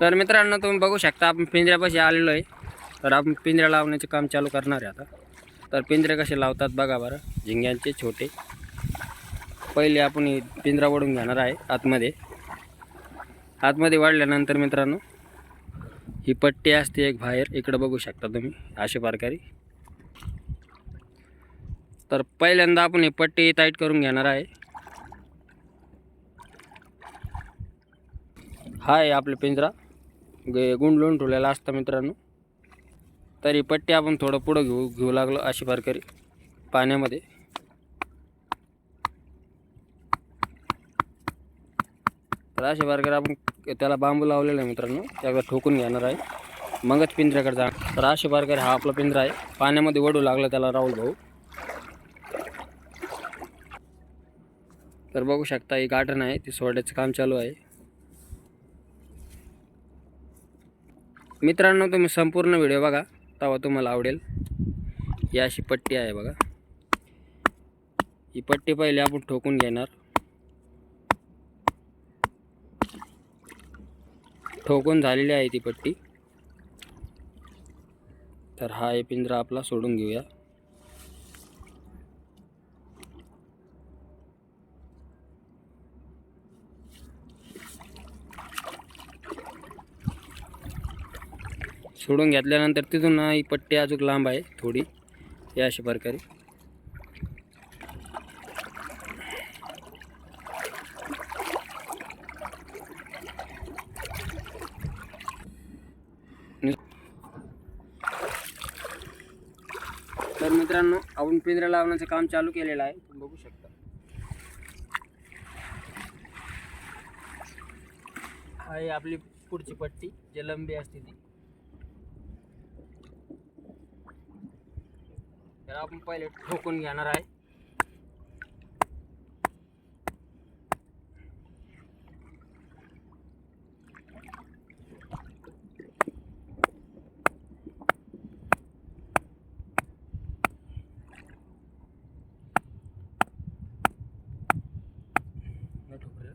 तर मित्रांनो तुम्ही बघू शकता आपण पिंजऱ्यापाशी आलेलो आहे. तर आपण पिंजऱ्या लावण्याचे काम चालू करणार आहे आता. तर पिंजरे कसे लावतात बघा बरं. झिंग्यांचे छोटे. पहिले आपण ही पिंजरा ओढून घेणार आहे आतमध्ये. आतमध्ये वाढल्यानंतर मित्रांनो ही पट्टी असते एक बाहेर. इकडं बघू शकता तुम्ही अशा प्रकारे. तर पहिल्यांदा आपण ही पट्टी टाईट करून घेणार आहे. हा आहे आपला पिंजरा. गे गुंडलून ठेवलेला असता मित्रांनो. तरी पट्टी आपण थोडं पुढं घेऊ घेऊ लागलो अशी प्रकारे पाण्यामध्ये. तर अशा प्रकारे आपण त्याला बांबू लावलेला आहे मित्रांनो. त्याकडे ठोकून घेणार आहे. मगच पिंजऱ्याकडे जा. तर अशा प्रकारे हा आपला पिंजरा आहे. पाण्यामध्ये वडू लागला त्याला राहुल भाऊ. तर बघू शकता ही गार्डन आहे. ती सोडायचं काम चालू आहे. मित्रांनो तुम्ही संपूर्ण व्हिडिओ बघा तेव्हा तुम्हाला आवडेल. ही अशी पट्टी आहे बघा. ही पट्टी पहिले आपण ठोकून घेणार. ठोकून झालेली आहे ती पट्टी. तर हा हे पिंजरा आपला सोडून घेऊया. सोडून घेतल्यानंतर तिथून ना ही पट्टी अजून लांब आहे थोडी या अशा प्रकारे. तर मित्रांनो आपण पिंजरा लावण्याचं काम चालू केलेलं आहे तुम्ही बघू शकता. हा आहे आपली पुढची पट्टी जे लंबी असते ती. तर आपण पहिले ठोकून घेणार आहे नाही ठोकू रे.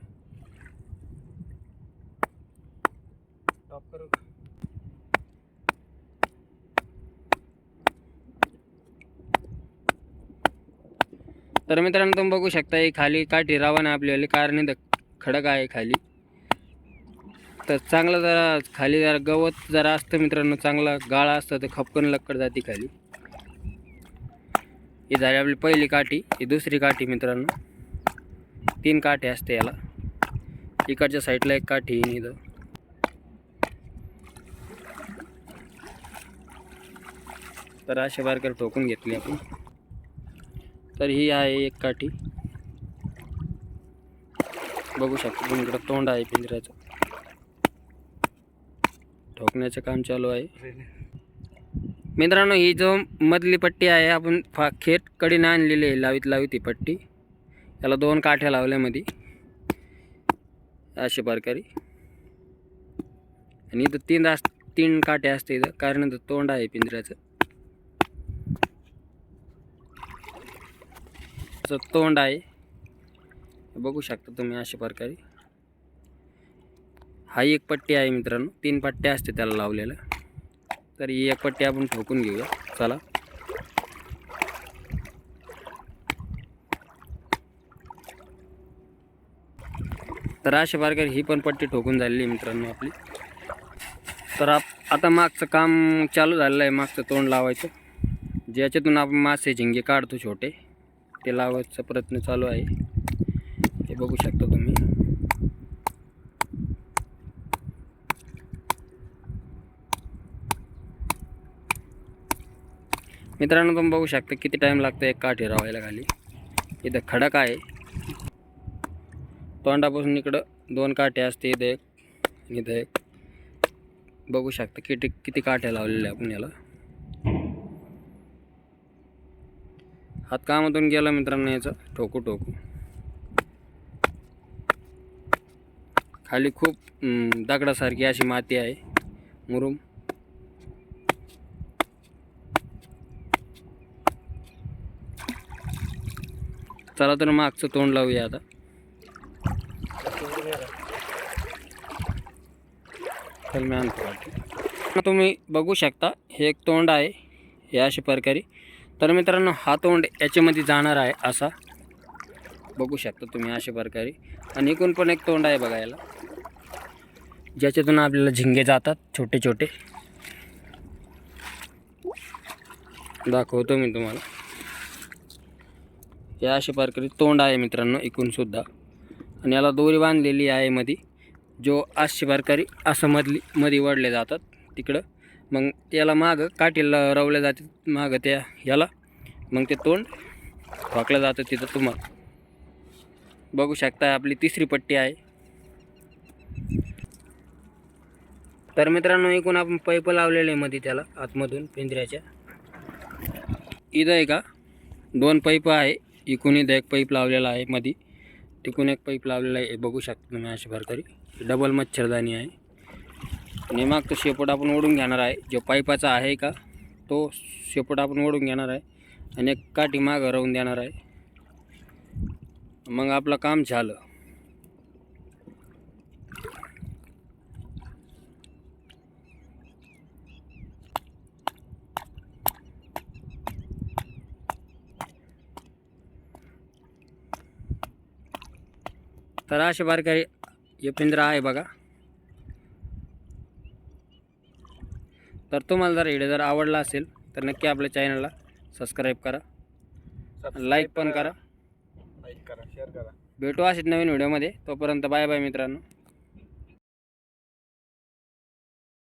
टॉप करू तर मित्रांनो तुम्ही बघू शकता हे खाली काठी रावण आहे आपल्याला कारण खडक आहे खाली. तर चांगलं जरा खाली जरा गवत जरा असतं मित्रांनो चांगला गाळा असतं तर खपकन लक्कड जाते खाली. ही झाली आपली पहिली काठी ही दुसरी काठी मित्रांनो. तीन काठी असते याला. इकडच्या साईडला एक काठी आहे इथं. तर अशा बारकर ठोकून घेतली आपण. तर ही आहे एक काठी. बघू शकता तुम्ही इकडं तोंड आहे पिंजऱ्याचं. ठोकण्याचं काम चालू आहे. मित्रांनो ही जो मधली पट्टी आहे आपण फा खेट कडीनं आणलेली आहे लावीत लावीत ही पट्टी. याला दोन काठ्या लावल्या मध्ये अशा प्रकारे. आणि इथं तीन अस तीन काठ्या असते इथं. कारण इथं तोंड आहे पिंजऱ्याचं. तोंड आहे बघू शकता तुम्ही अशा प्रकारे. हा एक पट्टी आहे मित्रांनो तीन पट्ट्या असते त्याला लावलेल्या. तर ही एक पट्टी आपण ठोकून घेऊया. चला. तर अशा प्रकारे ही पण पट्टी ठोकून झालेली आहे मित्रांनो आपली. तर आप आता मागचं काम चालू झालेलं आहे मागचं तोंड लावायचं. ज्याच्यातून आपण मासे झिंगे काढतो छोटे. ते लावायचा प्रयत्न चालू आहे. हे बघू शकता तुम्ही. मित्रांनो तुम्ही बघू शकता किती टाईम लागतो एक काठी रावायला खाली. इथं खडक आहे. तोंडापासून इकडं दोन काठे असते इथं एक इथं एक. बघू शकता किती किती काठ्या लावलेल्या आपण याला हात कामातून गेला मित्रांनो याचं. ठोकू ठोकू. खाली खूप दगडासारखी अशी माती आहे. मुरुम. चला तर मागचं तोंड लावूया आता. मी आणतो तुम्ही बघू शकता हे एक तोंड आहे हे अशा प्रकारे. तर मित्रांनो हा तोंड याच्यामध्ये जाणार आहे असा. बघू शकता तुम्ही अशा प्रकारे. आणि एकूण पण एक तोंड आहे बघायला. ज्याच्यातून आपल्याला झिंगे जातात छोटे छोटे. दाखवतो मी तुम्हाला. हे अशा प्रकारे तोंड आहे मित्रांनो एकूणसुद्धा आणि याला दोरी बांधलेली आहे मध्ये जो अशा प्रकारे असं मधली मध्ये वडले जातात तिकडं. मग त्याला मागं काठीला रवल्या जाते मागं त्या याला मग ते तोंड ठोकलं जातं तिथं तुम्हाला. बघू शकता आपली तिसरी पट्टी आहे. तर मित्रांनो एकूण आपण पैप लावलेले आहे मध्ये त्याला आतमधून पिंजऱ्याच्या. इथं आहे का? दोन पैप आहे. इकून इथं एक पाईप लावलेला आहे मध्ये. तिकून एक पाईप लावलेला आहे. बघू शकता तुम्ही अशा प्रकारे डबल मच्छरदाणी आहे. आणि मग तो शेपूट आपण ओढून घेणार आहे. जो पाईपाचा आहे का तो शेपूट आपण ओढून घेणार आहे. आणि एक काठी मागं राहून देणार आहे. मग आपलं काम झालं. तर अशा प्रकारे हे पिंजरा आहे बघा. तर तुम्हाला जर व्हिडिओ जर आवडला असेल तर नक्की आपल्या चॅनलला सबस्क्राईब करा. लाईक पण करा. लाईक करा शेअर करा. भेटू असेच नवीन व्हिडिओमध्ये. तोपर्यंत बाय बाय मित्रांनो.